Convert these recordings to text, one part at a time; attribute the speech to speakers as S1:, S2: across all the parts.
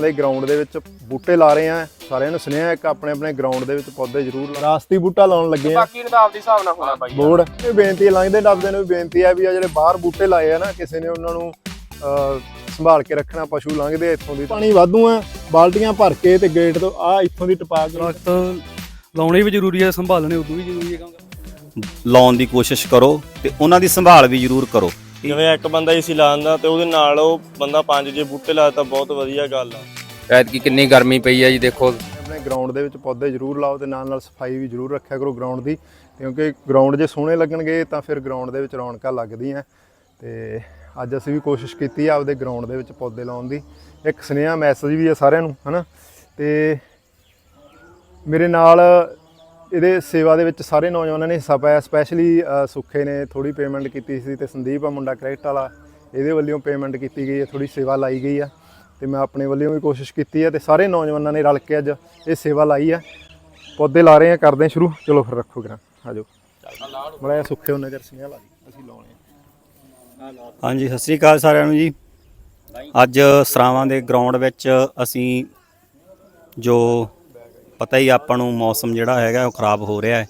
S1: ਸਰਾਵਾਂ ਦੇ ਗਰਾਊਂਡ ਦੇ ਵਿੱਚ ਬੂਟੇ ਲਾ ਰਹੇ ਆ ਸਾਰਿਆਂ ਨੂੰ ਸੁਨੇਹਾ ਇੱਕ ਆਪਣੇ ਆਪਣੇ ਗਰਾਊਂਡ ਦੇ ਵਿੱਚ ਪੌਦੇ ਜ਼ਰੂਰ ਲਾ ਰਾਸਤੀ ਬੂਟਾ ਲਾਉਣ ਲੱਗੇ ਆ
S2: ਬਾਕੀ ਦਾ ਆਪਦੇ ਹਿਸਾਬ ਨਾਲ ਹੋਣਾ ਬਾਈ।
S1: ਬੋਰਡ ਇਹ ਬੇਨਤੀ ਹੈ, ਲੰਘਦੇ ਡੱਬਦੇ ਨੂੰ ਵੀ ਬੇਨਤੀ ਹੈ ਵੀ ਆ ਜਿਹੜੇ ਬਾਹਰ ਬੂਟੇ ਲਾਏ ਆ ਨਾ ਕਿਸੇ ਨੇ ਉਹਨਾਂ ਨੂੰ ਅਹ, ਸੰਭਾਲ ਕੇ ਰੱਖਣਾ ਪਸ਼ੂ ਲੰਘਦੇ ਆ ਇੱਥੋਂ ਦੀ। ਪਾਣੀ ਵਾਧੂ ਆ ਬਾਲਟੀਆਂ ਭਰ ਕੇ ਤੇ ਗੇਟ ਤੋਂ ਆ ਇੱਥੋਂ ਦੀ ਟਪਾ ਕੇ
S3: ਦਰਖਤ ਲਾਉਣੇ ਵੀ ਜ਼ਰੂਰੀ ਹੈ ਸੰਭਾਲਣੇ ਉਦੋਂ ਵੀ ਜ਼ਰੂਰੀ ਹੈ ਕਿਉਂਕਿ
S4: ਲਾਉਣ ਦੀ ਕੋਸ਼ਿਸ਼ ਕਰੋ ਤੇ ਉਹਨਾਂ ਦੀ ਸੰਭਾਲ ਵੀ ਜ਼ਰੂਰ ਕਰੋ।
S5: ਜਿਵੇਂ ਇੱਕ ਬੰਦਾ ਹੀ ਸੀ ਲਾਉਂਦਾ ਤੇ ਉਹਦੇ ਨਾਲ ਉਹ ਬੰਦਾ ਪੰਜ ਜੇ ਬੂਟੇ ਲਾਇਆ ਤਾਂ ਬਹੁਤ ਵਧੀਆ ਗੱਲ ਆ।
S2: ਐਤਕੀ ਕਿੰਨੀ ਗਰਮੀ ਪਈ ਹੈ ਜੀ ਦੇਖੋ।
S1: ਆਪਣੇ ਗਰਾਊਂਡ ਦੇ ਵਿੱਚ ਪੌਦੇ ਜ਼ਰੂਰ ਲਾਓ ਤੇ ਨਾਲ ਨਾਲ ਸਫ਼ਾਈ ਵੀ ਜ਼ਰੂਰ ਰੱਖਿਆ ਕਰੋ ਗਰਾਊਂਡ ਦੀ ਕਿਉਂਕਿ ਗਰਾਊਂਡ ਜੇ ਸੋਹਣੇ ਲੱਗਣਗੇ ਤਾਂ ਫਿਰ ਗਰਾਊਂਡ ਦੇ ਵਿੱਚ ਰੌਣਕਾਂ ਲੱਗਦੀਆਂ। ਤੇ ਅੱਜ ਅਸੀਂ ਵੀ ਕੋਸ਼ਿਸ਼ ਕੀਤੀ ਆ ਆਪਦੇ ਗਰਾਊਂਡ ਦੇ ਵਿੱਚ ਪੌਦੇ ਲਾਉਣ ਦੀ। ਇੱਕ ਸੁਨੇਹਾ ਮੈਸੇਜ ਵੀ ਆ ਸਾਰਿਆਂ ਨੂੰ ਹਨਾ? ਤੇ ਮੇਰੇ ਨਾਲ ਇਹਦੇ ਸੇਵਾ ਦੇ ਵਿੱਚ ਸਾਰੇ ਨੌਜਵਾਨਾਂ ਨੇ ਹਿੱਸਾ ਪਾਇਆ ਸਪੈਸ਼ਲੀ ਸੁੱਖੇ ਨੇ ਥੋੜੀ ਪੇਮੈਂਟ ਕੀਤੀ ਸੀ ਤੇ ਸੰਦੀਪ ਆ ਮੁੰਡਾ ਕ੍ਰਿਕਟ ਵਾਲਾ, ਇਹਦੇ ਵੱਲੋਂ ਪੇਮੈਂਟ ਕੀਤੀ ਗਈ ਹੈ ਥੋੜੀ ਸੇਵਾ ਲਾਈ ਗਈ ਆ ਤੇ ਮੈਂ ਆਪਣੇ ਵੱਲੋਂ ਵੀ ਕੋਸ਼ਿਸ਼ ਕੀਤੀ ਹੈ ਤੇ ਸਾਰੇ ਨੌਜਵਾਨਾਂ ਨੇ ਰਲ ਕੇ ਅੱਜ ਇਹ ਸੇਵਾ ਲਾਈ ਆ। ਪੌਦੇ ਲਾ ਰਹੇ ਆ, ਕਰਦੇ ਆ ਸ਼ੁਰੂ, ਚਲੋ ਫਿਰ ਰੱਖੋ ਕਰਾਂ ਆਜੋ ਬੜਾ ਸੁੱਖੇ ਉਹਨਾਂ ਚਿਰ ਸੁਨੇਹਾ ਲਾ ਦੀ, ਅਸੀਂ ਲਾਉਣੇ ਆ।
S4: ਹਾਂਜੀ, ਸਤਿ ਸ੍ਰੀ ਅਕਾਲ ਸਾਰਿਆਂ ਨੂੰ ਜੀ। ਅੱਜ ਸਰਾਵਾਂ ਦੇ ਗਰਾਊਂਡ ਵਿੱਚ ਅਸੀਂ ਜੋ ਪਤਾ ਹੀ ਆਪਾਂ ਨੂੰ ਮੌਸਮ ਜਿਹੜਾ ਹੈਗਾ ਉਹ ਖਰਾਬ ਹੋ ਰਿਹਾ ਹੈ।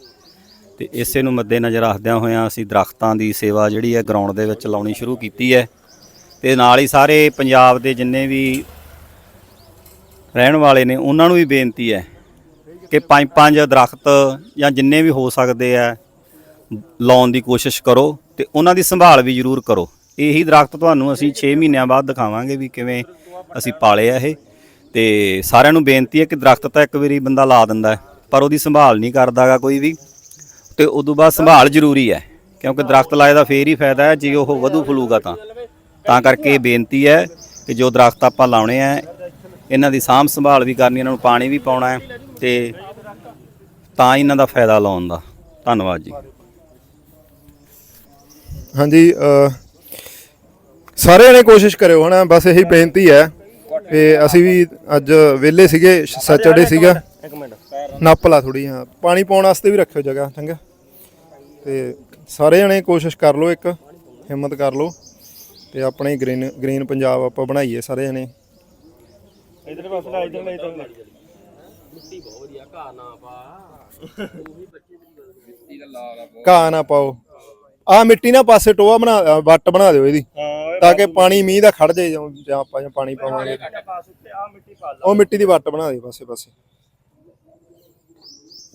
S4: ਤੇ ਇਸੇ ਨੂੰ ਮੱਦੇ ਨਜ਼ਰ ਰੱਖਦਿਆਂ ਹੋਇਆਂ ਅਸੀਂ ਦਰਖਤਾਂ ਦੀ ਸੇਵਾ ਜਿਹੜੀ ਹੈ ਗਰਾਊਂਡ ਦੇ ਵਿੱਚ ਲਾਉਣੀ ਸ਼ੁਰੂ ਕੀਤੀ ਹੈ। ਤੇ ਨਾਲ ਹੀ ਸਾਰੇ ਪੰਜਾਬ ਦੇ ਜਿੰਨੇ ਵੀ ਰਹਿਣ ਵਾਲੇ ਨੇ ਉਹਨਾਂ ਨੂੰ ਵੀ ਬੇਨਤੀ ਹੈ ਕਿ ਪੰਜ ਪੰਜ ਦਰਖਤ ਜਾਂ ਜਿੰਨੇ ਵੀ ਹੋ ਸਕਦੇ ਆ, ਲਾਉਣ ਦੀ ਕੋਸ਼ਿਸ਼ ਕਰੋ ਤੇ ਉਹਨਾਂ ਦੀ ਸੰਭਾਲ ਵੀ ਜ਼ਰੂਰ ਕਰੋ। ਇਹੀ ਦਰਖਤ ਤੁਹਾਨੂੰ ਅਸੀਂ 6 ਮਹੀਨਿਆਂ ਬਾਅਦ ਦਿਖਾਵਾਂਗੇ ਵੀ ਕਿਵੇਂ ਅਸੀਂ ਪਾਲੇ ਆ ਇਹ। ਤੇ ਸਾਰਿਆਂ ਨੂੰ ਬੇਨਤੀ ਹੈ ਕਿ ਦਰਖਤ ਤਾਂ ਇੱਕ ਵਾਰੀ ਬੰਦਾ ਲਾ ਦਿੰਦਾ ਪਰ ਉਹਦੀ ਸੰਭਾਲ ਨਹੀਂ ਕਰਦਾਗਾ ਕੋਈ ਵੀ। ਤੇ ਉਦੋਂ ਬਾਅਦ ਸੰਭਾਲ ਜ਼ਰੂਰੀ ਹੈ, ਕਿਉਂਕਿ ਦਰਖਤ ਲਾਏ ਦਾ ਫੇਰ ਹੀ ਫਾਇਦਾ ਹੈ, ਜੇ ਉਹ ਵਧੂ ਫਲੂਗਾ ਤਾਂ। ਤਾਂ ਕਰਕੇ ਇਹ ਬੇਨਤੀ ਹੈ ਕਿ ਜੋ ਦਰਖਤ ਆਪਾਂ ਲਾਉਣੇ ਆ, ਇਹਨਾਂ ਦੀ ਸਾਂਭ ਸੰਭਾਲ ਵੀ ਕਰਨੀ, ਇਹਨਾਂ ਨੂੰ ਪਾਣੀ ਵੀ ਪਾਉਣਾ ਹੈ, ਤੇ ਤਾਂ ਹੀ ਇਹਨਾਂ ਦਾ ਫਾਇਦਾ ਲਾਉਣ ਦਾ। ਧੰਨਵਾਦ ਜੀ।
S1: ਹਾਂਜੀ ਸਾਰਿਆਂ ਨੇ ਕੋਸ਼ਿਸ਼ ਕਰਿਓ, ਹਨਾ, ਬਸ ਇਹੀ ਬੇਨਤੀ ਹੈ। ਤੇ ਅਸੀਂ ਵੀ ਅੱਜ ਵਿਹਲੇ ਸੀਗੇ ਸੈਚਰਡੇ ਸੀਗਾ।
S5: ਇੱਕ ਮਿੰਟ।
S1: ਨੱਪ ਲਾ ਥੋੜੀ ਹਾਂ। ਪਾਣੀ ਪਾਉਣ ਵਾਸਤੇ ਵੀ ਰੱਖਿਓ ਜਗ੍ਹਾ ਚੰਗਾ। ਤੇ ਸਾਰੇ ਜਣੇ ਕੋਸ਼ਿਸ਼ ਕਰ ਲਓ ਇੱਕ ਹਿੰਮਤ ਕਰ ਲਓ। ਤੇ ਆਪਣੇ ਗ੍ਰੀਨ ਗ੍ਰੀਨ ਪੰਜਾਬ ਆਪਾਂ ਬਣਾਈਏ ਸਾਰੇ ਜਣੇ।
S5: ਇਧਰ ਪਾਸੇ ਲਾ ਇਧਰ ਲਾ ਇਧਰ ਲਾ।
S1: ਘਾਹ ਨਾ ਪਾਓ। ਆ ਮਿੱਟੀ ਨਾ ਪਾਸੇ ਟੋਆ ਬਣਾ ਵੱਟ ਬਣਾ ਦਿਓ ਇਹਦੀ।
S5: ਹਾਂ।
S1: ਤਾਂ ਕਿ ਪਾਣੀ ਮੀਂਹ ਦਾ ਖੜ ਜਾਏ ਜਾਂ ਆਪਾਂ ਜਾਂ ਪਾਣੀ ਪਾਵਾਂਗੇ। ਉਹ ਮਿੱਟੀ ਦੀ ਵੱਟ ਬਣਾ ਦਿਓ ਪਾਸੇ ਪਾਸੇ।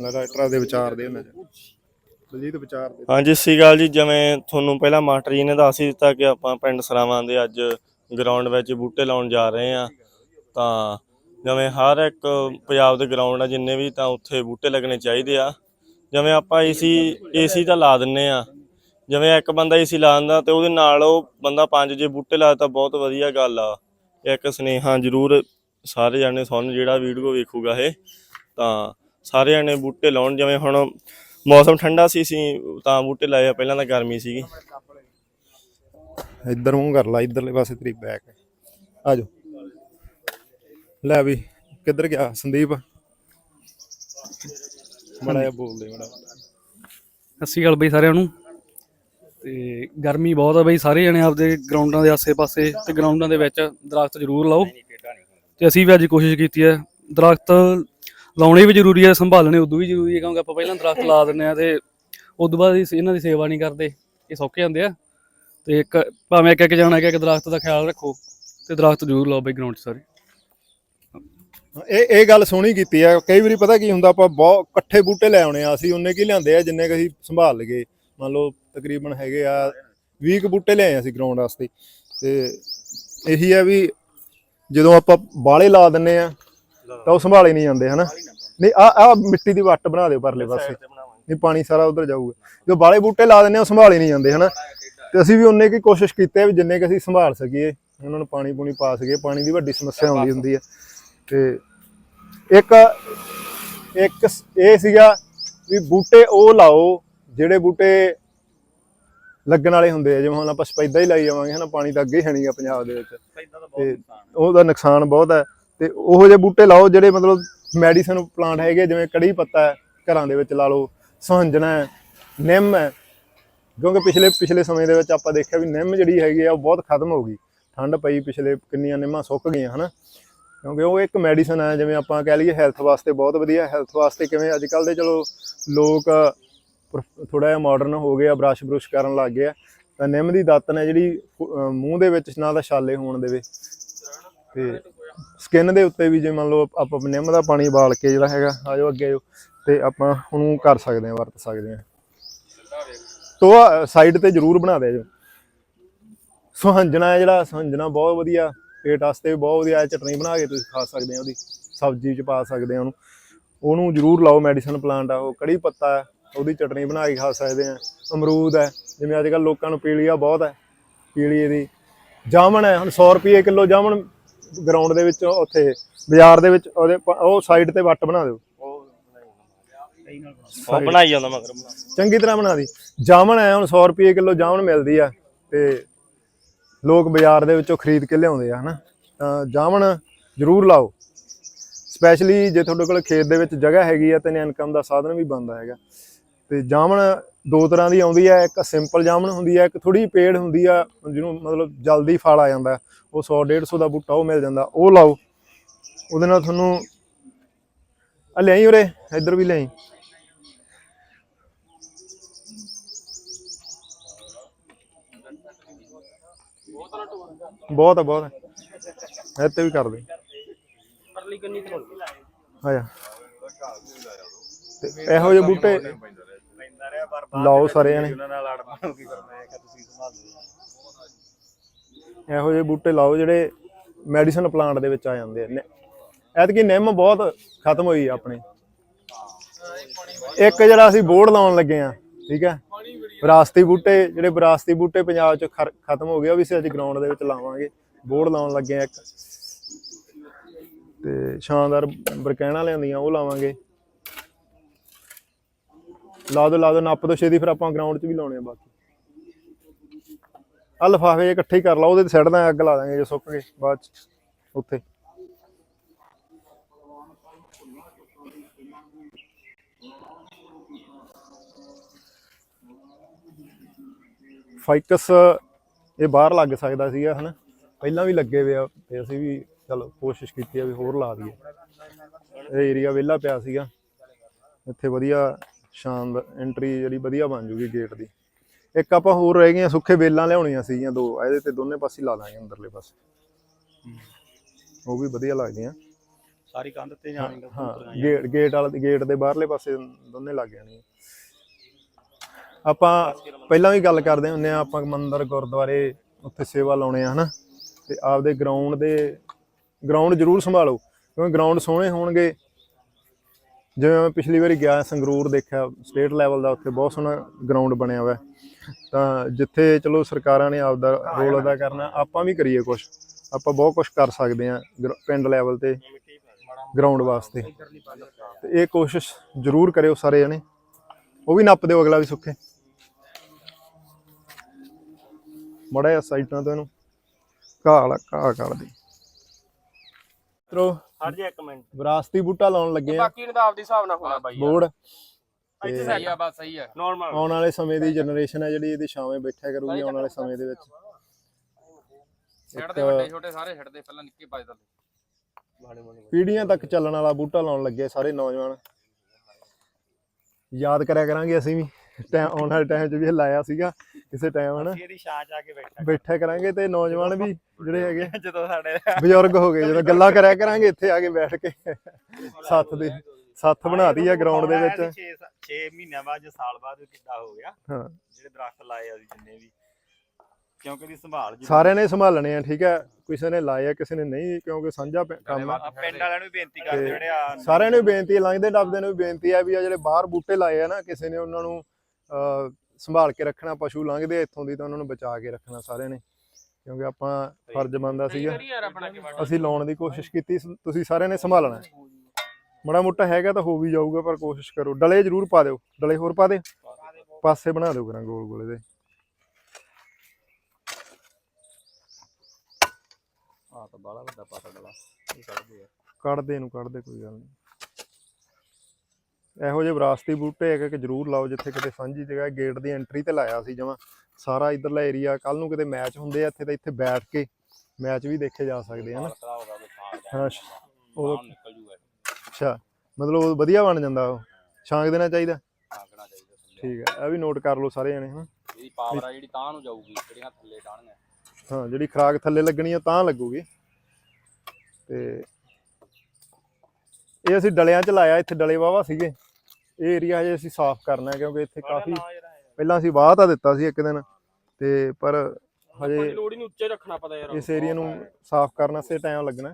S1: ਨਾ ਰਾਈਟਰਾਂ ਦੇ ਵਿਚਾਰ ਦੇ ਉਹਨਾਂ ਚ ਬਲਜੀਤ ਵਿਚਾਰ ਦੇ।
S5: ਹਾਂਜੀ ਸ਼੍ਰੀ ਅਕਾਲ ਜੀ। ਜਿਵੇਂ ਤੁਹਾਨੂੰ ਪਹਿਲਾਂ ਮਾਸਟਰ ਜੀ ਨੇ ਦੱਸ ਹੀ ਦਿੱਤਾ ਕਿ ਆਪਾਂ ਪਿੰਡ ਸਰਾਵਾਂ ਦੇ ਅੱਜ ਗਰਾਊਂਡ ਵਿੱਚ ਬੂਟੇ ਲਾਉਣ ਜਾ ਰਹੇ ਆ ਤਾਂ ਜਿਵੇਂ ਹਰ ਇੱਕ ਪੰਜਾਬ ਦੇ ਗਰਾਊਂਡ ਆ ਜਿੰਨੇ ਵੀ ਤਾਂ ਉੱਥੇ ਬੂਟੇ ਲੱਗਣੇ ਚਾਹੀਦੇ ਆ। ਜਿਵੇਂ ਆਪਾਂ ਏਸੀ ਏਸੀ ਤਾਂ ਲਾ ਦਿੰਨੇ ਆ। ਜਿਵੇਂ ਇੱਕ ਬੰਦਾ ਏਸੀ ਲਾ ਦਿੰਦਾ ਤੇ ਉਹਦੇ ਨਾਲ ਉਹ ਬੰਦਾ ਪੰਜ ਜੇ ਬੂਟੇ ਲਾਇਆ ਤਾਂ ਬਹੁਤ ਵਧੀਆ ਗੱਲ ਆ। ਇੱਕ ਸੁਨੇਹਾ ਜ਼ਰੂਰ ਸਾਰੇ ਜਾਣੇ ਸੁਣ ਜਿਹੜਾ ਵੀਡੀਓ ਵੇਖੂਗਾ ਇਹ ਤਾਂ ਸਾਰੇ ਜਾਣੇ ਬੂਟੇ ਲਾਉਣ। ਜਿਵੇਂ ਹੁਣ ਮੌਸਮ ਠੰਡਾ ਸੀ ਸੀ ਤਾਂ ਬੂਟੇ ਲਾਏ ਆ ਪਹਿਲਾਂ ਤਾਂ ਗਰਮੀ ਸੀਗੀ।
S1: ਇੱਧਰ ਮੂੰਹ ਕਰ ਲਾ ਇੱਧਰਲੇ ਪਾਸੇ ਤੇਰੀ ਬੈਕ ਆ ਜਾਓ। ਲੈ ਵੀ ਕਿੱਧਰ ਗਿਆ ਸੰਦੀਪ? ਜਿਹਾ ਬੋਲਦੇ ਬੜਾ
S3: ਸਤਿ ਸ਼੍ਰੀ ਅਕਾਲ ਬਈ ਸਾਰਿਆਂ ਨੂੰ। ਤੇ ਗਰਮੀ ਬਹੁਤ ਆ ਬਈ, ਸਾਰੇ ਜਣੇ ਆਪਦੇ ਗਰਾਊਂਡਾਂ ਦੇ ਆਸੇ-ਪਾਸੇ ਤੇ ਗਰਾਊਂਡਾਂ ਦੇ ਵਿੱਚ ਦਰਖਤ ਜ਼ਰੂਰ ਲਾਓ। ਤੇ ਅਸੀਂ ਵੀ ਅੱਜ ਕੋਸ਼ਿਸ਼ ਕੀਤੀ ਹੈ, ਦਰਖਤ ਲਾਉਣੇ ਵੀ ਜ਼ਰੂਰੀ ਹੈ ਸੰਭਾਲਣੇ ਉਦੋਂ ਵੀ ਜ਼ਰੂਰੀ ਹੈ ਕਿਉਂਕਿ ਆਪਾਂ ਪਹਿਲਾਂ ਦਰਖਤ ਲਾ ਦਿੰਨੇ ਆ ਤੇ ਉਦੋਂ ਬਾਅਦ ਇਹਨਾਂ ਦੀ ਸੇਵਾ ਨਹੀਂ ਕਰਦੇ, ਇਹ ਸੌਕੇ ਜਾਂਦੇ ਆ। ਤੇ ਇੱਕ ਭਾਵੇਂ ਇੱਕ ਇੱਕ ਜਾਣਾ ਇੱਕ ਇੱਕ ਦਰਖਤ ਦਾ ਖਿਆਲ ਰੱਖੋ ਤੇ ਦਰਖਤ ਜ਼ਰੂਰ ਲਾਓ ਬਈ ਗਰਾਊਂਡ 'ਚ ਸਾਰੇ।
S1: ਇਹ ਇਹ ਗੱਲ ਸੋਹਣੀ ਕੀਤੀ ਆ, ਕਈ ਵਾਰੀ ਪਤਾ ਕੀ ਹੁੰਦਾ, ਆਪਾਂ ਬਹੁਤ ਇਕੱਠੇ ਬੂਟੇ ਲੈ ਆਉਣੇ ਆ, ਅਸੀਂ ਉਹਨੇ ਕੀ ਲਿਆਂਦੇ ਆ, ਜਿੰਨੇ ਕੁ ਅਸੀਂ ਸੰਭਾਲ ਲਈਏ। ਮੰਨ ਲਓ ਤਕਰੀਬਨ ਹੈਗੇ ਆ 20 ਕੁ ਬੂਟੇ ਲਿਆਏ ਅਸੀਂ ਗਰਾਊਂਡ ਵਾਸਤੇ। ਤੇ ਇਹੀ ਹੈ ਵੀ ਜਦੋਂ ਆਪਾਂ ਬਾਲੇ ਲਾ ਦਿੰਨੇ ਆ ਤਾਂ ਉਹ ਸੰਭਾਲੇ ਨਹੀਂ ਜਾਂਦੇ ਹਨਾ? ਨਹੀਂ ਆ ਆ ਮਿੱਟੀ ਦੀ ਵੱਟ ਬਣਾ ਦਿਓ ਪਰਲੇ ਪਾਸੇ। ਨਹੀਂ ਪਾਣੀ ਸਾਰਾ ਉਧਰ ਜਾਊਗਾ। ਜਦੋਂ ਬਾਲੇ ਬੂਟੇ ਲਾ ਦਿੰਨੇ ਆ ਉਹ ਸੰਭਾਲੇ ਨਹੀਂ ਜਾਂਦੇ ਹਨਾ? ਤੇ ਅਸੀਂ ਵੀ ਉਹਨੇ ਕੀ ਕੋਸ਼ਿਸ਼ ਕੀਤੀ ਹੈ ਵੀ ਜਿੰਨੇ ਕਿ ਅਸੀਂ ਸੰਭਾਲ ਸਕੀਏ ਉਹਨਾਂ ਨੂੰ ਪਾਣੀ ਪੂਣੀ ਪਾ ਸਕੀਏ ਪਾਣੀ ਦੀ ਵੱਡੀ ਸਮੱਸਿਆ ਆਉਂਦੀ ਹੁੰਦੀ ਹੈ ਤੇ ਇੱਕ ਇੱਕ ਇਹ ਸੀਗਾ ਵੀ ਬੂਟੇ ਉਹ ਲਾਓ ਜਿਹੜੇ ਬੂਟੇ ਲੱਗਣ ਵਾਲੇ ਹੁੰਦੇ ਆ ਜਿਵੇਂ ਹੁਣ ਆਪਾਂ ਸਪੈਦਾ ਹੀ ਲਾਈ ਜਾਵਾਂਗੇ ਹਨਾ ਪਾਣੀ ਤਾਂ ਅੱਗੇ ਹੀ ਹੈ ਨਹੀਂਗਾ ਪੰਜਾਬ ਦੇ ਵਿੱਚ। ਤੇ ਉਹਦਾ ਨੁਕਸਾਨ ਬਹੁਤ ਹੈ ਤੇ ਉਹੋ ਜਿਹੇ ਬੂਟੇ ਲਾਓ ਜਿਹੜੇ ਮਤਲਬ ਮੈਡੀਸਨ ਪਲਾਂਟ ਹੈਗੇ ਜਿਵੇਂ ਕੜੀ ਪੱਤਾ ਹੈ ਘਰਾਂ ਦੇ ਵਿੱਚ ਲਾ ਲਓ ਸੁਹੰਜਣਾ ਨਿੰਮ ਹੈ। ਕਿਉਂਕਿ ਪਿਛਲੇ ਪਿਛਲੇ ਸਮੇਂ ਦੇ ਵਿੱਚ ਆਪਾਂ ਦੇਖਿਆ ਵੀ ਨਿੰਮ ਜਿਹੜੀ ਹੈਗੀ ਆ ਉਹ ਬਹੁਤ ਖਤਮ ਹੋ ਗਈ। ਠੰਡ ਪਈ ਪਿਛਲੇ ਕਿੰਨੀਆਂ ਨਿੰਮਾਂ ਸੁੱਕ ਗਈਆਂ ਹਨਾ। ਕਿਉਂਕਿ ਉਹ ਇੱਕ ਮੈਡੀਸਨ ਹੈ ਜਿਵੇਂ ਆਪਾਂ ਕਹਿ ਲਈਏ ਹੈਲਥ ਵਾਸਤੇ ਬਹੁਤ ਵਧੀਆ। ਹੈਲਥ ਵਾਸਤੇ ਕਿਵੇਂ ਅੱਜ ਕੱਲ ਦੇ ਚਲੋ ਲੋਕ ਥੋੜਾ ਜਿਹਾ ਮਾਡਰਨ ਹੋ ਗਿਆ ਆ ਬ੍ਰਸ਼ ਬਰੁਸ਼ ਕਰਨ ਲੱਗ ਗਏ ਆ ਤਾਂ ਨਿੰਮ ਦੀ ਦਾਤਨ ਹੈ ਜਿਹੜੀ ਮੂੰਹ ਦੇ ਵਿੱਚ ਨਾ ਤਾਂ ਛਾਲੇ ਹੋਣ ਦੇਵੇ। ਤੇ ਸਕਿਨ ਦੇ ਉੱਤੇ ਵੀ ਜੇ ਮੰਨ ਲਓ ਆਪਾਂ ਨਿੰਮ ਦਾ ਪਾਣੀ ਬਾਲ ਕੇ ਜਿਹੜਾ ਹੈਗਾ, ਆ ਜਾਓ ਅੱਗੇ ਆਜੋ ਤੇ ਆਪਾਂ ਉਹਨੂੰ ਕਰ ਸਕਦੇ ਹਾਂ, ਵਰਤ ਸਕਦੇ ਹਾਂ। ਤੋ ਸਾਈਡ ਤੇ ਜ਼ਰੂਰ ਬਣਾ ਦਿਆ ਜੋ ਸੁਹੰਜਣਾ ਹੈ ਜਿਹੜਾ, ਸੁਹੰਜਣਾ ਬਹੁਤ ਵਧੀਆ। ਪੇਟ ਵਾਸਤੇ ਵੀ ਬਹੁਤ ਵਧੀਆ ਚਟਨੀ ਬਣਾ ਕੇ ਤੁਸੀਂ ਖਾ ਸਕਦੇ ਹੋ ਉਹਦੀ। ਸਬਜ਼ੀ ਚ ਪਾ ਸਕਦੇ ਹੋ ਉਹਨੂੰ। ਉਹਨੂੰ ਜ਼ਰੂਰ ਲਾਓ ਮੈਡੀਸਨ ਪਲਾਂਟ ਆ, ਉਹ ਕੜੀ ਪੱਤਾ ਉਹਦੀ ਚਟਨੀ ਬਣਾ ਕੇ ਖਾ ਸਕਦੇ ਆ। ਅਮਰੂਦ ਹੈ ਜਿਵੇਂ ਅੱਜ ਕੱਲ ਲੋਕਾਂ ਨੂੰ ਪੀਲੀਆ ਬਹੁਤ ਹੈ ਪੀਲੀਏ ਦੀ। ਜਾਮਣ ਹੈ ਹੁਣ 100 ਰੁਪਏ ਕਿਲੋ ਜਾਮਣ ਗਰਾਊਂਡ ਦੇ ਵਿੱਚ ਉੱਥੇ ਬਾਜ਼ਾਰ ਦੇ ਵਿੱਚ ਉਹਦੇ ਉਹ ਸਾਈਡ ਤੇ ਵੱਟ ਬਣਾ ਦਿਓ।
S5: ਉਹ ਬਣਾਈ ਜਾਂਦਾ ਮਗਰ।
S1: ਚੰਗੀ ਤਰ੍ਹਾਂ ਬਣਾ ਦੀ। ਜਾਮਣ ਹੈ ਹੁਣ 100 ਰੁਪਏ ਕਿਲੋ ਜਾਮਣ ਮਿਲਦੀ ਆ ਤੇ ਲੋਕ ਬਾਜ਼ਾਰ ਦੇ ਵਿੱਚੋਂ ਖਰੀਦ ਕੇ ਲਿਆਉਂਦੇ ਆ ਹਨਾ? ਤਾਂ ਜਾਮਣ ਜ਼ਰੂਰ ਲਾਓ। ਸਪੈਸ਼ਲੀ ਜੇ ਤੁਹਾਡੇ ਕੋਲ ਖੇਤ ਦੇ ਵਿੱਚ ਜਗ੍ਹਾ ਹੈਗੀ ਆ ਤੇ ਇਨਕਮ ਦਾ ਸਾਧਨ ਵੀ ਬਣਦਾ ਹੈਗਾ। ਤੇ ਜਾਮਣ ਦੋ ਤਰ੍ਹਾਂ ਦੀ ਆਉਂਦੀ ਹੈ ਇੱਕ ਸਿੰਪਲ ਜਾਮਣ ਹੁੰਦੀ ਹੈ ਇੱਕ ਥੋੜੀ ਪੇੜ ਹੁੰਦੀ ਆ ਜਿਹਨੂੰ ਮਤਲਬ ਜਲਦੀ ਫਲ ਆ ਜਾਂਦਾ ਉਹ 100 150 ਦਾ ਬੂਟਾ ਉਹ ਮਿਲ ਜਾਂਦਾ ਉਹ ਲਾਓ। ਉਹਦੇ ਨਾਲ ਤੁਹਾਨੂੰ ਆ ਲਿਆਈ ਉਰੇ ਇੱਧਰ ਵੀ ਲਿਆਈ। ਬਹੁਤ ਆ ਬਹੁਤ ਆ। ਇੱਥੇ ਵੀ ਕਰ ਦੇ ਆ ਜਾ ਤੇ ਇਹੋ ਜਿਹੇ ਬੂਟੇ ਲਾਓ ਸਾਰੇ ਜਣੇ। ਇਹੋ ਜਿਹੇ ਬੂਟੇ ਲਾਓ ਜਿਹੜੇ ਮੈਡੀਸਨ ਪਲਾਂਟ ਦੇ ਵਿੱਚ ਆ ਜਾਂਦੇ ਆ। ਐਤਕੀ ਨਿੰਮ ਬਹੁਤ ਖਤਮ ਹੋਈ ਆ ਆਪਣੇ। ਇੱਕ ਜਿਹੜਾ ਅਸੀਂ ਬੋਰਡ ਲਾਉਣ ਲੱਗੇ ਆ ਠੀਕ ਹੈ ਵਿਰਾਸਤੀ ਬੂਟੇ ਜਿਹੜੇ ਵਿਰਾਸਤੀ ਬੂਟੇ ਪੰਜਾਬ ਚ ਖਰ- ਖਤਮ ਹੋ ਗਏ ਉਹ ਵੀ ਅਸੀਂ ਅੱਜ ਗਰਾਊਂਡ ਦੇ ਵਿੱਚ ਲਾਵਾਂਗੇ। ਬੋਰਡ ਲਾਉਣ ਲੱਗੇ ਆ ਇੱਕ। ਤੇ ਸ਼ਾਨਦਾਰ ਬਰਕੈਣਾ ਲਿਆਂਦੀਆਂ ਉਹ ਲਾਵਾਂਗੇ। ਲਾ ਦੋ ਲਾ ਦੋ, ਨੱਪ ਦੋ ਛੇਤੀ, ਫਿਰ ਆਪਾਂ ਗਰਾਊਂਡ 'ਚ ਵੀ ਲਾਉਣੇ ਆ ਬਾਕੀ। ਆ ਲਫਾਫੇ ਇਕੱਠੇ ਹੀ ਕਰ ਲਾ, ਉਹਦੇ ਤੇ ਸੱਟ ਦਾਂ ਅੱਗ ਲਾ ਦਾਂਗੇ ਜੇ ਸੁੱਕ ਗਏ ਬਾਅਦ 'ਚ, ਉੱਥੇ। ਫਾਈਕਸ ਇਹ ਬਾਹਰ ਲੱਗ ਸਕਦਾ ਸੀਗਾ, ਹਨਾ। ਪਹਿਲਾਂ ਵੀ ਲੱਗੇ ਹੋਏ ਆ, ਤੇ ਅਸੀਂ ਵੀ ਚਲੋ ਕੋਸ਼ਿਸ਼ ਕੀਤੀ ਆ ਵੀ ਹੋਰ ਲਾ ਦਈਏ। ਇਹ ਏਰੀਆ ਵਿਹਲਾ ਪਿਆ ਸੀਗਾ। ਇੱਥੇ ਵਧੀਆ ਸ਼ਾਨ ਐਂਟਰੀ ਜਿਹੜੀ ਵਧੀਆ ਬਣ ਜੂਗੀ ਗੇਟ ਦੀ। ਇੱਕ ਆਪਾਂ ਹੋਰ ਰਹਿ ਗਈਆਂ ਸੁੱਕੇ ਵੇਲਾਂ ਲਿਆਉਣੀਆਂ ਸੀਗੀਆਂ ਦੋ। ਇਹਦੇ ਤੇ ਦੋਨੇ ਪਾਸੇ ਲਾ ਦਾਂਗੇ ਅੰਦਰਲੇ ਪਾਸੇ। ਉਹ ਵੀ ਵਧੀਆ ਲੱਗਦੀਆਂ।
S4: ਸਾਰੀ ਕੰਧ ਤੇ ਜਾਣੀ
S1: ਹਾਂ ਗੇਟ ਗੇਟ ਵਾਲੇ ਗੇਟ ਦੇ ਬਾਹਰਲੇ ਪਾਸੇ ਦੋਨੇ ਲੱਗ ਜਾਣੀਆਂ ਆਪਾਂ ਪਹਿਲਾਂ ਵੀ ਗੱਲ ਕਰਦੇ ਹੁੰਦੇ ਆ ਆਪਾਂ ਮੰਦਿਰ ਗੁਰਦੁਆਰੇ ਉੱਥੇ ਸੇਵਾ ਲਾਉਣੇ ਆ ਹਨਾ? ਤੇ ਆਪਦੇ ਗਰਾਊਂਡ ਦੇ ਗਰਾਊਂਡ ਜ਼ਰੂਰ ਸੰਭਾਲੋ, ਕਿਉਂਕਿ ਗਰਾਊਂਡ ਸੋਹਣੇ ਹੋਣਗੇ। ਜਿਵੇਂ ਮੈਂ ਪਿਛਲੀ ਵਾਰੀ ਗਿਆ ਸੰਗਰੂਰ ਦੇਖਿਆ ਸਟੇਟ ਲੈਵਲ ਦਾ ਉੱਥੇ ਬਹੁਤ ਸੋਹਣਾ ਗਰਾਊਂਡ ਬਣਿਆ ਹੋਇਆ। ਤਾਂ ਜਿੱਥੇ ਚਲੋ ਸਰਕਾਰਾਂ ਨੇ ਆਪਦਾ ਰੋਲ ਅਦਾ ਕਰਨਾ, ਆਪਾਂ ਵੀ ਕਰੀਏ ਕੁਝ ਆਪਾਂ ਬਹੁਤ ਕੁਝ ਕਰ ਸਕਦੇ ਆ ਪਿੰਡ ਲੈਵਲ ਤੇ ਗਰਾਊਂਡ ਵਾਸਤੇ। ਤੇ ਇਹ ਕੋਸ਼ਿਸ਼ ਜ਼ਰੂਰ ਕਰਿਓ ਸਾਰੇ ਜਣੇ। ਉਹ ਵੀ ਨੱਪ ਦਿਓ ਅਗਲਾ ਵੀ ਸੁੱਖੇ। ਮੜਾ ਜਿਹਾ ਸਾਈਡਾਂ ਤੋਂ ਇਹਨੂੰ ਘਾਹ ਵਾਲਾ, ਘਾਹ ਕੱਢ ਦੇ। ਮਿੱਤਰੋ
S5: ਹਟ ਜਾ ਇੱਕ ਮਿੰਟ।
S1: ਵਿਰਾਸਤੀ ਬੂਟਾ ਲਾਉਣ ਲੱਗੇ ਆ।
S2: ਬਾਕੀ ਨੂੰ ਤਾਂ ਆਪਦੀ ਹਿਸਾਬ ਨਾਲ ਹੋਣਾ ਬਾਈ
S1: ਬੋਰਡ।
S2: ਸਹੀ ਆ ਬਸ ਸਹੀ ਆ।
S5: ਨਾਰਮਲ
S1: ਆਉਣ ਵਾਲੇ ਸਮੇਂ ਦੀ ਜਨਰੇਸ਼ਨ ਹੈ ਜਿਹੜੀ ਇਹਦੀ ਛਾਵੇਂ ਬੈਠਿਆ ਕਰੂਗੀ ਆਉਣ ਵਾਲੇ ਸਮੇਂ ਦੇ ਵਿੱਚ।
S2: ਛੱਡਦੇ ਵੱਡੇ ਛੋਟੇ ਸਾਰੇ ਛੱਡਦੇ ਪਹਿਲਾਂ ਨਿੱਕੇ ਪਾਜ ਥੱਲੇ।
S1: ਪੀੜ੍ਹੀਆਂ ਤੱਕ ਚੱਲਣ ਵਾਲਾ ਬੂਟਾ ਲਾਉਣ ਲੱਗੇ ਸਾਰੇ ਨੌਜਵਾਨ। ਯਾਦ ਕਰਿਆ ਕਰਾਂਗੇ ਅਸੀਂ ਵੀ। ਟਾਈਮ ਆਉਣ ਵਾਲੇ ਟਾਈਮ 'ਚ ਵੀ ਲਾਇਆ ਸੀਗਾ ਕਿਸੇ ਟਾਈਮ ਹਨਾ?
S4: ਇਹਦੀ ਛਾਂ ਆ ਕੇ ਬੈਠਾ
S1: ਬੈਠਿਆ ਕਰਾਂਗੇ ਤੇ ਨੌਜਵਾਨ ਵੀ ਜਿਹੜੇ ਹੈਗੇ
S4: ਜਦੋਂ ਸਾਡੇ
S1: ਬਜ਼ੁਰਗ ਹੋ ਗਏ ਜਦੋਂ ਗੱਲਾਂ ਕਰਿਆ ਕਰਾਂਗੇ ਇੱਥੇ ਆ ਕੇ ਬੈਠ ਕੇ ਸੱਥ ਦੇ ਸੱਥ ਬਣਾਤੀ ਆ ਗਰਾਊਂਡ ਦੇ ਵਿੱਚ।
S4: 6 6 ਮਹੀਨਿਆਂ ਬਾਅਦ ਜਾਂ ਸਾਲ ਬਾਅਦ ਕਿੱਦਾਂ ਹੋ ਗਿਆ।
S1: ਹਾਂ।
S4: ਜਿਹੜੇ ਦਰਖਤ ਲਾਏ ਆ ਜਿੰਨੇ ਵੀ। ਕਿਉਂਕਿ ਇਹਦੀ ਸੰਭਾਲ
S1: ਸਾਰਿਆਂ ਨੇ ਸੰਭਾਲਣੇ ਆ ਠੀਕ ਹੈ ਕਿਸੇ ਨੇ ਲਾਏ ਆ ਕਿਸੇ ਨੇ ਨਹੀਂ ਕਿਉਂਕਿ ਸਾਂਝਾ ਕੰਮ ਆ।
S4: ਆ ਪਿੰਡ ਵਾਲਿਆਂ ਨੂੰ ਵੀ ਬੇਨਤੀ ਕਰਦੇ ਜਿਹੜੇ ਆ।
S1: ਸਾਰਿਆਂ ਨੂੰ ਬੇਨਤੀ ਲੰਘਦੇ ਟੱਪਦੇ ਨੂੰ ਵੀ ਬੇਨਤੀ ਹੈ ਵੀ ਆ ਜਿਹੜੇ ਬਾਹਰ ਬੂਟੇ ਲਾਏ ਆ ਨਾ ਕਿਸੇ ਨੇ ਉਹਨਾਂ ਨੂੰ ਸੰਭਾਲ ਕੇ ਰੱਖਣਾ ਪਸ਼ੂ ਲੰਘਦੇ ਆ ਇੱਥੋਂ ਦੀ ਤਾਂ ਉਹਨਾਂ ਨੂੰ ਬਚਾ ਕੇ ਰੱਖਣਾ ਸਾਰਿਆਂ ਨੇ ਕਿਉਂਕਿ ਆਪਾਂ ਫਰਜ਼ ਬਣਦਾ ਸੀਗਾ। ਅਸੀਂ ਲਾਉਣ ਦੀ ਕੋਸ਼ਿਸ਼ ਕੀਤੀ ਤੁਸੀਂ ਸਾਰਿਆਂ ਨੇ ਸੰਭਾਲਣਾ ਹੈ। ਮਾੜਾ ਮੋਟਾ ਹੈਗਾ ਤਾਂ ਹੋ ਵੀ ਜਾਊਗਾ ਪਰ ਕੋਸ਼ਿਸ਼ ਕਰੋ। ਡਲੇ ਜ਼ਰੂਰ ਪਾ ਦਿਓ। ਡਲੇ ਹੋਰ ਪਾ ਦੇ। ਪਾਸੇ ਬਣਾ ਦਿਓ ਕਰਾਂ ਗੋਲ ਗੋਲੇ ਦੇ।
S4: ਹਾਂ ਤਾਂ ਬਾਲਾ ਵੱਡਾ ਪਾਸਾ ਡਲਾ। ਇਹ ਆ
S1: ਨੂੰ ਕੱਢਦੇ ਕੋਈ ਗੱਲ ਨਹੀਂ। ਇਹੋ ਜਿਹੇ ਵਿਰਾਸਤੀ ਬੂਟੇ ਇੱਕ ਇੱਕ ਜ਼ਰੂਰ ਲਾਓ ਜਿੱਥੇ ਕਿਤੇ ਸਾਂਝੀ ਜਗ੍ਹਾ ਗੇਟ ਦੀ ਐਂਟਰੀ ਤੇ ਲਾਇਆ ਸੀ ਜਮਾਂ। ਸਾਰਾ ਇਧਰਲਾ ਏਰੀਆ ਕੱਲ ਨੂੰ ਕਿਤੇ ਮੈਚ ਹੁੰਦੇ ਆ ਇੱਥੇ ਤਾਂ ਇੱਥੇ ਬੈਠ ਕੇ ਮੈਚ ਵੀ ਦੇਖੇ ਜਾ ਸਕਦੇ ਆ ਨਾ।
S4: ਖਰਾਬ ਹੋ ਗਿਆ ਥਾਂ
S1: ਹਾਂ ਸ਼- ਉਹ
S2: ਬਾਹਰ ਨਿਕਲ ਜੂਗਾ
S1: ਅੱਛਾ ਮਤਲਬ ਉਹ ਵਧੀਆ ਬਣ ਜਾਂਦਾ ਉਹ। ਛਾਂਗ ਦੇਣਾ ਚਾਹੀਦਾ। ਠੀਕ ਹੈ ਇਹ ਵੀ ਨੋਟ ਕਰ ਲਓ ਸਾਰੇ ਜਣੇ ਹਾਂ
S2: ਇਹਦੀ ਪਾਵਰ ਆ ਜਿਹੜੀ ਤਾਂ ਨੂੰ ਜਾਊਗੀ ਜਿਹੜੀਆਂ ਥੱਲੇ ਡਾਣੀਆਂ
S1: ਹਾਂ ਜਿਹੜੀ ਖਰਾਕ ਥੱਲੇ ਲੱਗਣੀ ਆ ਤਾਂ ਲੱਗੂਗੀ। ਤੇ ਇਹ ਅਸੀਂ ਡਲਿਆਂ ਚ ਲਾਇਆ ਇੱਥੇ ਡਲੇ ਵਾਵਾ ਸੀਗੇ। ਇਹ ਏਰੀਆ ਹਜੇ ਅਸੀਂ ਸਾਫ਼ ਕਰਨਾ ਹੈ ਕਿਉਂਕਿ ਇੱਥੇ ਕਾਫੀ ਪਹਿਲਾਂ ਅਸੀਂ ਵਾਹ ਤਾਂ ਦਿੱਤਾ ਸੀ ਇੱਕ ਦਿਨ ਤੇ ਪਰ ਹਜੇ
S5: ਲੋੜੀ ਨੂੰ ਉੱਚੇ ਰੱਖਣਾ ਪਤਾ ਯਾਰ
S1: ਇਸ ਏਰੀਆ ਨੂੰ ਸਾਫ਼ ਕਰਨ ਵਾਸਤੇ ਟਾਈਮ ਲੱਗਣਾ।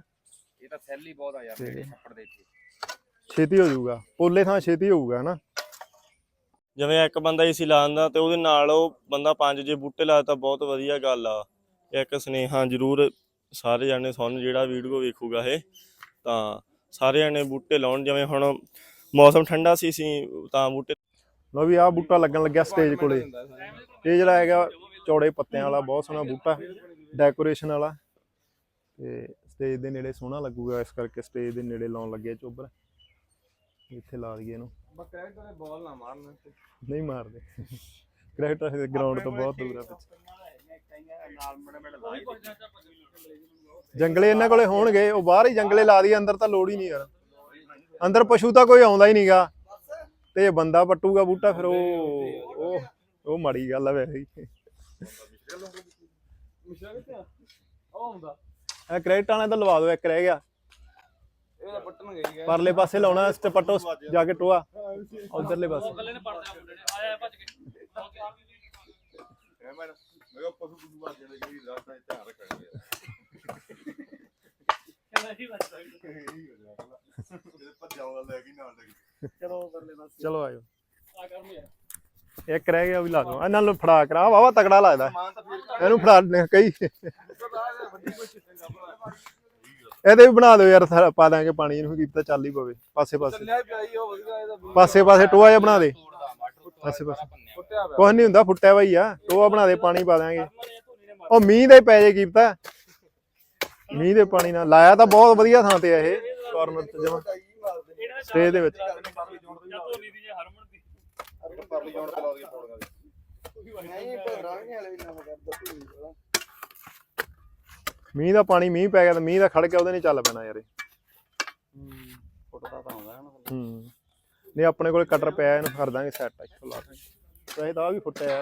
S2: ਇਹ ਤਾਂ ਸੈੱਲ ਹੀ ਬਹੁਤ ਆ ਯਾਰ ਜਿਹੜੇ ਛੱਪੜ ਦੇ ਇੱਥੇ
S1: ਛੇਤੀ ਹੋ ਜਾਊਗਾ ਪੋਲੇ ਥਾਂ ਛੇਤੀ ਹੋਊਗਾ ਹਨਾ?
S5: ਜਿਵੇਂ ਇੱਕ ਬੰਦਾ ਏਸੀ ਲਾ ਦਿੰਦਾ ਤੇ ਉਹਦੇ ਨਾਲ ਉਹ ਬੰਦਾ ਪੰਜ ਜੇ ਬੂਟੇ ਲਾਏ ਤਾਂ ਬਹੁਤ ਵਧੀਆ ਗੱਲ ਆ। ਇੱਕ ਸੁਨੇਹਾ ਜ਼ਰੂਰ ਸਾਰੇ ਜਾਣੇ ਸੁਣ ਜਿਹੜਾ ਵੀਡੀਓ ਵੇਖੂਗਾ ਇਹ ਤਾਂ ਸਾਰੇ ਜਾਣੇ ਬੂਟੇ ਲਾਉਣ ਜਿਵੇਂ ਹੁਣ ਮੌਸਮ ਠੰਡਾ ਸੀ ਸੀ ਤਾਂ ਬੂਟੇ
S1: ਲਓ ਵੀ ਆਹ ਬੂਟਾ ਲੱਗਣ ਲੱਗਿਆ ਸਟੇਜ ਕੋਲੇ। ਇਹ ਜਿਹੜਾ ਹੈਗਾ ਚੌੜੇ ਪੱਤਿਆਂ ਵਾਲਾ ਬਹੁਤ ਸੋਹਣਾ ਬੂਟਾ ਡੈਕੋਰੇਸ਼ਨ ਵਾਲਾ। ਤੇ ਸਟੇਜ ਦੇ ਨੇੜੇ ਸੋਹਣਾ ਲੱਗੂਗਾ ਇਸ ਕਰਕੇ ਸਟੇਜ ਦੇ ਨੇੜੇ ਲਾਉਣ ਲੱਗੇ ਚੋਬਰ। ਇੱਥੇ ਲਾ ਦਈਏ ਇਹਨੂੰ।
S2: ਬਕਰੈਕਟਰ ਨੇ ਬਾਲ ਨਾ ਮਾਰਨ
S1: ਨਹੀਂ ਮਾਰਦੇ। ਕ੍ਰਿਕਟ ਦੇ ਗਰਾਊਂਡ ਤੋਂ ਬਹੁਤ ਦੂਰ ਆ ਪਿੱਛੇ। ਜੰਗਲੇ ਇਹਨਾਂ ਕੋਲੇ ਹੋਣਗੇ, ਉਹ ਬਾਹਰ ਹੀ ਜੰਗਲੇ ਲਾ ਦਈਏ, ਅੰਦਰ ਤਾਂ ਲੋੜ ਹੀ ਨਹੀਂ ਯਾਰ। ਅੰਦਰ ਪਸ਼ੂ ਤਾਂ ਕੋਈ ਆਉਂਦਾ ਹੀ ਨਹੀਂਗਾ। ਤੇ ਬੰਦਾ ਪੱਟੂਗਾ ਬੂਟਾ, ਫਿਰ ਉਹ ਉਹ ਉਹ ਮਾੜੀ ਗੱਲ ਆ ਵੈਸੇ। ਹੀ
S2: ਉਹ ਹੁੰਦਾ
S1: ਇਹ ਕ੍ਰਿਕਟ ਲਵਾ ਦਿਓ, ਇੱਕ ਰਹਿ ਗਿਆ।
S2: ਇਹ ਤਾਂ ਪੱਟਣ ਗਈ
S1: ਪਰਲੇ ਪਾਸੇ ਲਾਉਣਾ, ਇਸ ਪੱਟੋ, ਜਾ ਕੇ ਟੋਆ। ਉਧਰਲੇ ਪਾਸੇ।
S3: ਕੱਲੇ ਨੇ ਪੜਦੇ ਮੁੰਡੇ ਨੇ ਆਇਆ ਭੱਜ ਕੇ
S1: ਚਲੋ ਆਇਓ। ਇੱਕ ਰਹਿ ਗਿਆ, ਉਹ ਵੀ ਲਾ ਦੋ ਇਹਨਾਂ ਨੂੰ ਫੜਾ ਕਰਾ। ਵਾਵਾ ਤਗੜਾ ਲੱਗਦਾ। ਇਹਨੂੰ ਫੜਾ ਦਿੰਦੇ ਕਈ। ਇਹਦੇ ਵੀ ਬਣਾ ਦਿਓ ਯਾਰ, ਸਾਰਾ ਪਾ ਦਾਂਗੇ ਪਾਣੀ, ਇਹਨੂੰ ਕੀ ਕੀਤਾ ਚੱਲ ਹੀ ਪਵੇ। ਪਾਸੇ ਪਾਸੇ। ਪਾਸੇ ਪਾਸੇ ਟੋਆ ਜਿਹਾ ਬਣਾ ਦੇ। ਪਾਸੇ ਪਾਸੇ। ਕੁਛ ਨਹੀਂ ਹੁੰਦਾ, ਫੁੱਟਿਆ ਵਾ ਆ। ਟੋਆ ਬਣਾ ਦੇ, ਪਾਣੀ ਪਾ ਦਾਂਗੇ ਉਹ ਮੀਂਹ ਦੇ ਪੈ ਜੇ ਕੀਤਾ ਮੀਂਹ ਦੇ ਪਾਣੀ ਨਾਲ। ਲਾਇਆ ਤਾਂ ਬਹੁਤ ਵਧੀਆ ਥਾਂ ਤੇ ਆ ਇਹ। ਕਾਰਨਰ ਤੇ ਜਮਾ। ਸਟੇਜ ਦੇ ਵਿੱਚ।
S3: ਧੋਨੀ ਦੀ ਜੇ ਹਰਮਨ ਦੀ।
S1: ਮੀਂਹ ਦਾ ਪਾਣੀ ਮੀਂਹ ਪੈ ਗਿਆ ਤਾਂ ਮੀਂਹ ਦਾ ਖੜ ਗਿਆ ਉਹਦੇ ਨਹੀਂ ਚੱਲ ਪੈਣਾ ਯਾਰ ਇਹ।
S4: ਫੁੱਟਦਾ ਤਾਂ ਹੁੰਦਾ ਹੈ ਨਾ
S1: ਹੂੰ। ਨਹੀਂ ਆਪਣੇ ਕੋਲ ਕਟਰ ਪਿਆ ਇਹਨੂੰ ਕਰ ਦਾਂਗੇ ਸੈੱਟ ਇੱਥੋਂ ਲਾ ਕੇ ਵੈਸੇ ਤਾਂ ਆ ਵੀ ਫੁੱਟਿਆ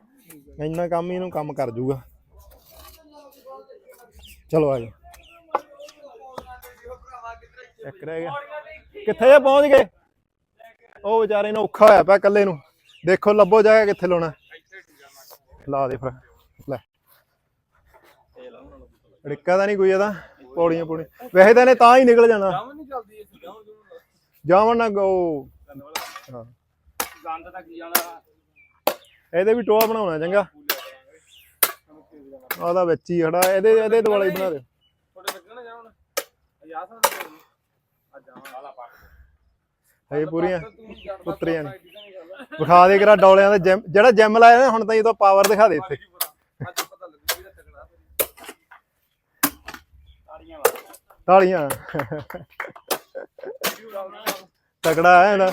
S1: ਇੰਨਾ ਕੰਮ ਹੀ ਇਹਨੂੰ ਕੰਮ ਕਰ ਜੂਗਾ। ਚਲੋ ਆ ਜਾਓ ਇੱਕ ਰਹਿ ਗਿਆ। ਕਿੱਥੇ ਪਹੁੰਚ ਗਏ? ਉਹ ਵਿਚਾਰੇ ਨੂੰ ਔਖਾ ਹੋਇਆ ਪਿਆ ਇਕੱਲੇ ਨੂੰ। ਦੇਖੋ ਲੱਭੋ ਜਗ੍ਹਾ ਕਿੱਥੇ ਲਾਉਣਾ। ਲਾ ਦੇ ਫਿਰ। ਲੈ। ਰਿੱਕਾ ਤਾਂ ਨਹੀਂ ਕੋਈ ਇਹਦਾ। ਪੌੜੀਆਂ ਪੌੜੀਆਂ। ਵੈਸੇ ਤਾਂ ਇਹਨੇ ਤਾਂ ਹੀ ਨਿਕਲ ਜਾਣਾ।
S2: ਨਹੀਂ
S1: ਜਾਵਣ ਨਾ ਗੋ।
S2: ਗੰਦ ਤਾਂ ਜਾਣਾ
S1: ਇਹਦੇ ਵੀ ਟੋਆ ਬਣਾਉਣਾ ਚੰਗਾ। ਉਹਦਾ ਵਿੱਚ ਹੀ ਖੜਾ ਇਹਦੇ ਇਹਦੇ ਦੁਆਲੇ ਹੀ ਬਣਾ ਦੇ।
S2: ਲੱਗਣਾ
S1: ਹਏ ਪੂਰੀਆਂ ਪੁੱਤਰੀਆਂ ਵਿਖਾ ਦੇ ਕਰਾ ਡੋਲਿਆਂ ਦਾ ਜਿਮ ਜਿਹੜਾ ਜਿਮ ਲਾਇਆ ਨਾ ਹੁਣ ਤਾਂ ਇਹਦਾ ਪਾਵਰ ਦਿਖਾ ਦੇ ਇੱਥੇ। ਤਾਲੀਆਂ ਤਕੜਾ ਹੈ ਨਾ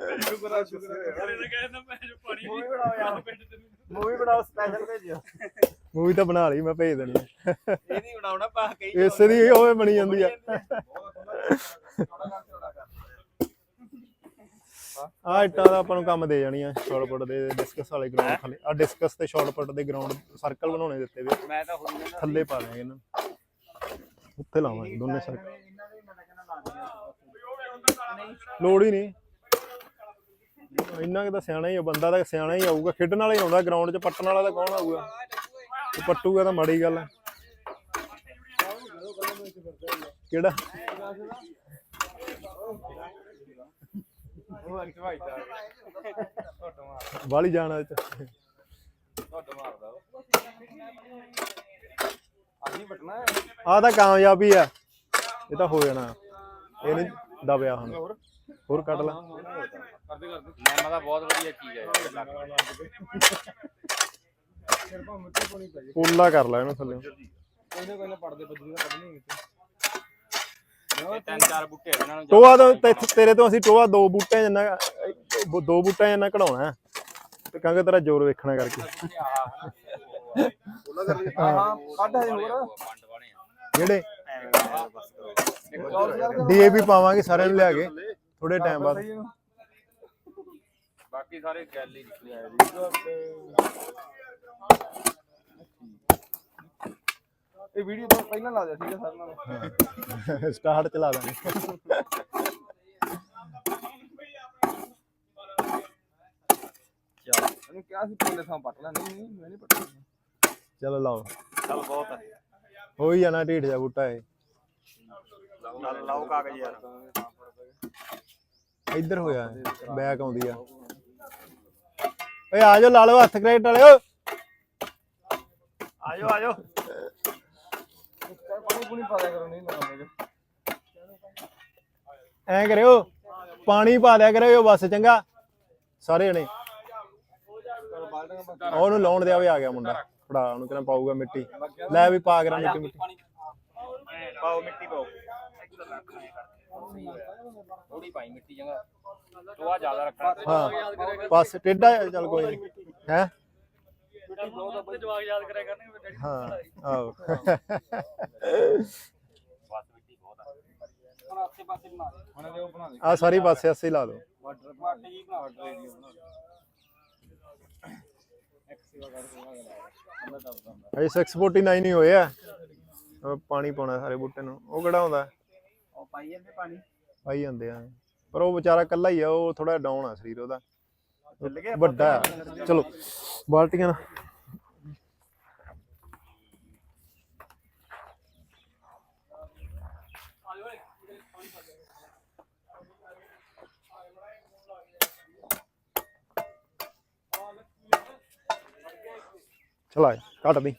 S2: ਸ਼ੁਕਰ ਸ਼ੁਕਰ
S3: ਇਹਨੇ ਕਹਿੰਦਾ ਮੈਂ ਜੋ ਪਾਣੀ
S2: ਮੂਵੀ ਬਣਾਓ ਯਾਰ।
S3: ਪਿੰਡ ਤੇ
S2: ਮੂਵੀ ਬਣਾਓ ਸਪੈਸ਼ਲ ਭੇਜਿਓ।
S1: ਮੂਵੀ ਤਾਂ ਬਣਾ ਲਈ ਮੈਂ ਭੇਜ ਦੇਣੀ ਹੈ।
S2: ਇਹ ਨਹੀਂ ਬਣਾਉਣਾ ਪਾ ਕਈ
S1: ਇਸੇ ਦੀ ਹੋਵੇ ਬਣੀ ਜਾਂਦੀ ਆ। ਆ। ਇੱਟਾਂ ਦਾ ਆਪਾਂ ਨੂੰ ਕੰਮ ਦੇ ਜਾਣੀਆਂ ਸ਼ਾਰਟਪੁੱਟ ਦੇ ਡਿਸਕਸ ਵਾਲੇ ਗਰਾਊਂਡ ਥੱਲੇ। ਆ ਡਿਸਕਸ ਤੇ ਸ਼ਾਰਟਪੁੱਟ ਦੇ ਗਰਾਊਂਡ ਸਰਕਲ ਬਣਾਉਣੇ ਦਿੱਤੇ ਵੇ
S2: ਮੈਂ ਤਾਂ ਹੁਣ
S1: ਥੱਲੇ ਪਾ ਦਿਆਂਗੇ ਇਹਨਾਂ। ਉੱਥੇ ਲਾਵਾਂਗੇ ਦੋਨੇ ਸਰਕਲ ਲੋੜ ਹੀ ਨਹੀਂ। ਇੰਨਾ ਕਿ ਤਾਂ ਸਿਆਣਾ ਹੀ ਆ, ਬੰਦਾ ਤਾਂ ਸਿਆਣਾ ਹੀ ਆਊਗਾ। ਖੇਡਣ ਵਾਲਾ ਹੀ ਆਉਂਦਾ ਗਰਾਊਂਡ 'ਚ ਪੱਟਣ ਵਾਲਾ ਤਾਂ ਕੌਣ ਆਊਗਾ? ਤੇ ਪੱਟੂਗਾ ਤਾਂ ਮਾੜੀ ਗੱਲ ਹੈ ਕਿਹੜਾ? ਵਾਲੀ ਜਾਣਾ ਇਹ 'ਚ।
S2: ਟੋਟ ਮਾਰਦਾ ਅਸੀਂ ਪਟਣਾ ਹੈ
S1: ਆ ਤਾਂ ਕਾਮਯਾਬੀ ਆ। ਇਹ ਤਾਂ ਹੋ ਜਾਣਾ। ਇਹ ਨਹੀਂ ਦਬਿਆ ਹੁਣ। ਹੋਰ ਕੱਢ ਲੈ।
S2: ਕਰਦੇ ਕਰਦੇ ਮਾਮਾ ਦਾ ਬਹੁਤ ਵਧੀਆ ਚੀਜ਼ ਹੈ ਕੋਣੀ ਪੈ ਜੇ
S1: ਪੋਲਾ ਕਰ ਲੈ ਇਹਨੂੰ ਥੱਲੇ।
S2: ਕੋਈ ਕੋਈ ਨਾ ਪੜਦੇ ਬੱਜਰੀ ਦਾ ਕੱਢਣੀ ਤਿੰਨ ਚਾਰ ਬੂਟੇ ਇਹਨਾਂ ਨੂੰ
S1: ਟੋਆ ਤੋਂ ਤੇ- ਤੇਰੇ ਤੋਂ ਅਸੀਂ ਟੋਆ ਦੋ ਬੂਟਿਆਂ ਜਿੰਨਾ ਦੋ ਬੂਟਿਆਂ ਜਿੰਨਾ ਕਢਾਉਣਾ ਹੈ। ਤੇ ਕਹਿੰਗੇ ਤੇਰਾ ਜ਼ੋਰ ਵੇਖਣਾ ਕਰਕੇ।
S2: ਹਾਂ ਕੱਢ ਹਜੇ ਹੋਰ।
S1: ਜਿਹੜੇ ਡੀਏਪੀ ਪਾਵਾਂਗੇ ਸਾਰਿਆਂ ਨੂੰ ਲਿਆ ਕੇ। ਥੋੜੇ ਟਾਈਮ ਬਾਅਦ।
S2: ਬਾਕੀ ਸਾਰੇ ਗੱਲ ਹੀ ਨਿਕਲੇ ਆਏ ਇਹ ਵੀਡੀਓ ਤੋਂ ਪਹਿਲਾਂ ਲਾ ਦਿਆ ਠੀਕ ਹੈ ਸਰ ਨਾਲ।
S1: ਸਟਾਰਟ ਚਲਾ ਦਾਂਗੇ।
S2: ਇਹਨੂੰ ਕਿਹਾ ਸੀ ਪੋਲੇ ਥਾਂ ਪੱਟ ਲੈ। ਨਹੀਂ ਨਹੀਂ ਮੈਂ ਨਹੀਂ ਪੱਟਣਾ।
S1: ਚਲੋ ਲਾਓ।
S4: ਚੱਲ ਬਹੁਤ ਹੈ
S1: ਹੋ ਹੀ ਜਾਣਾ ਢੀਡ ਜਾ ਬੂਟਾ ਇਹ।
S4: ਚੱਲ ਲਾਓ ਕਾਗਜ਼ ਯਾਰ।
S1: ਇੱਧਰ ਹੋਇਆ ਬੈਕ ਆਉਂਦੀ ਆ। ਓਏ ਆ ਜਾਓ ਲਾ ਲਓ ਹੱਥ ਕ੍ਰੈਡਿਟ ਵਾਲਿਓ
S4: ਆਜੋ ਆਜੋ
S2: ਪਾਣੀ ਪੂਣੀ ਪਾ ਦਿਆ ਕਰੋ ਨਹੀਂ ਲਾਉਂਦੇ
S1: ਐਂ ਕਰਿਓ ਪਾਣੀ ਪਾ ਦਿਆ ਕਰਿਓ ਬਸ ਚੰਗਾ। ਸਾਰੇ ਜਣੇ। ਉਹਨੂੰ ਲਾਉਣ ਦਿਆ ਵੀ ਆ ਗਿਆ ਮੁੰਡਾ। ਫੜਾ ਉਹਨੂੰ ਕਹਿੰਦਾ ਪਾਊਗਾ ਮਿੱਟੀ। ਲੈ ਵੀ ਪਾ ਕਰਾਂ ਮਿੱਟੀ ਮਿੱਟੀ।
S4: ਪਾਓ ਮਿੱਟੀ ਪਾਓ।
S2: ਥੋੜੀ ਪਾਈ ਮਿੱਟੀ ਜਗਾ ਟੋਆ ਜ਼ਿਆਦਾ ਰੱਖਣਾ।
S1: ਹਾਂ। ਬਸ ਟੇਡਾ ਹੈ, ਚੱਲ ਕੋਈ ਨਹੀਂ ਹੈ?
S3: ਜਵਾਬ ਯਾਦ ਕਰਿਆ ਕਰਨਗੇ ਫਿਰ ਡੈਡੀ
S1: ਹਾਂ ਆਓ
S2: ਹੁਣ ਆਸੇ ਪਾਸੇ ਬਣਾ ਦੇ। ਹੁਣ ਇਹਦੇ ਉਹ ਬਣਾ ਦੇ।
S1: ਆ ਸਾਰੀ ਪਾਸੇ ਅਸੀਂ ਲਾ ਲਓ
S2: ਵਾਟਰ ਬਣਾ ਵਾਟਰ ਏਰੀਆ ਬਣਾ
S1: 649 ਹੀ ਹੋਏ ਆ। ਆਹ ਪਾਣੀ ਪਾਉਣਾ ਸਾਰੇ ਬੂਟੇ ਨੂੰ। ਉਹ ਕਿਹੜਾ ਹੁੰਦਾ
S2: ਪਾਈ ਜਾਂਦੇ ਪਾਣੀ?
S1: ਪਾਈ ਜਾਂਦੇ ਆ। ਪਰ ਉਹ ਵਿਚਾਰਾ ਕੱਲਾ ਹੀ ਆ ਉਹ ਥੋੜਾ ਡਾਊਨ ਆ ਸਰੀਰ ਉਹਦਾ। ਵੱਡਾ ਆ। ਚਲੋ ਬਾਲਟੀਆਂ ਨਾਲ। ਚਲਾ ਕੱਟ ਦੀ